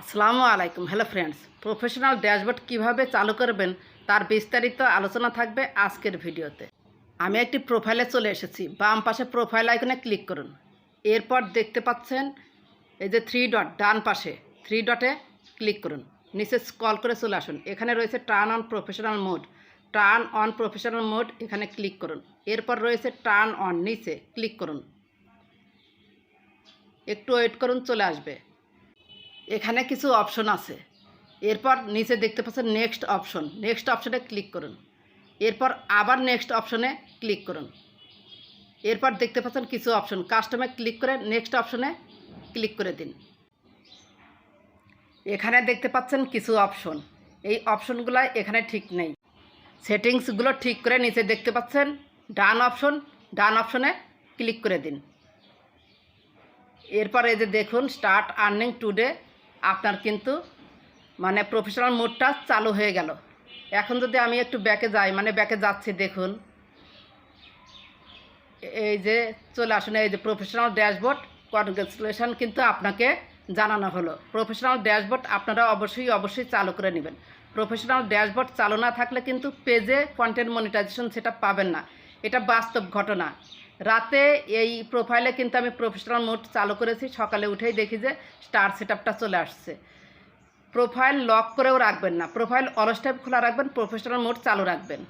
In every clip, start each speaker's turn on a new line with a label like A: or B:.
A: আসসালামু আলাইকুম। Hello friends professional dashboard কীভাবে চালু করবেন তার বিস্তারিত আলোচনা থাকবে আজকের ভিডিওতে। আমি একটি প্রোফাইলে চলে এসেছি। বাম পাশে প্রোফাইল আইকনে ক্লিক করুন। এরপর দেখতে পাচ্ছেন এই যে থ্রি ডট ডান পাশে থ্রি ডটে ক্লিক করুন। নিচে স্কল করে চলে আসুন। এখানে রয়েছে turn on professional mode turn on professional mode এখানে ক্লিক করুন। এরপর রয়েছে টার্ন অন নিচে ক্লিক করুন। একটু ওয়েট করুন, চলে আসবে। এখানে কিছু অপশন আছে। এরপর নিচে দেখতে পাচ্ছেন নেক্সট অপশন নেক্সট অপশনে ক্লিক করুন। এরপর আবার নেক্সট অপশনে ক্লিক করুন। এরপর দেখতে পাচ্ছেন কিছু অপশন কাস্টমে ক্লিক করে নেক্সট অপশনে ক্লিক করে দিন। এখানে দেখতে পাচ্ছেন কিছু অপশন এই অপশনগুলো এখানে ঠিক নেই। সেটিংসগুলো ঠিক করে নিচে দেখতে পাচ্ছেন ডান অপশন ডান অপশনে ক্লিক করে দিন। এরপর এই যে দেখুন স্টার্ট আর্নিং টুডে আপনার কিন্তু মানে প্রফেশনাল মোডটা চালু হয়ে গেল। এখন যদি আমি একটু ব্যাকে যাই মানে ব্যাকে যাচ্ছি, দেখুন। এই যে চলে আসুন, এই যে প্রফেশনাল ড্যাশবোর্ড কনগ্রেচুলেশন কিন্তু আপনাকে জানানো হলো। প্রফেশনাল ড্যাশবোর্ড আপনারা অবশ্যই অবশ্যই চালু করে নেবেন। প্রফেশনাল ড্যাশবোর্ড চালু না থাকলে কিন্তু পেজে কন্টেন্ট মনিটাইজেশন সেটা পাবেন না। এটা বাস্তব ঘটনা। রাতে এই প্রোফাইলে কিন্তু আমি প্রফেশনাল মোড চালু করেছি। সকালে উঠেই দেখি যে স্টার সেট চলে আসছে। প্রোফাইল লক করেও রাখবেন না। প্রোফাইল অলস টাইপ খোলা রাখবেন প্রফেশনাল মোড চালু রাখবেন।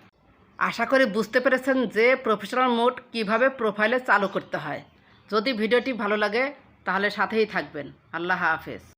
A: আশা করি বুঝতে পেরেছেন যে প্রফেশনাল মোড কীভাবে প্রোফাইলে চালু করতে হয়। যদি ভিডিওটি ভালো লাগে, তাহলে সাথেই থাকবেন। আল্লাহ হাফেজ।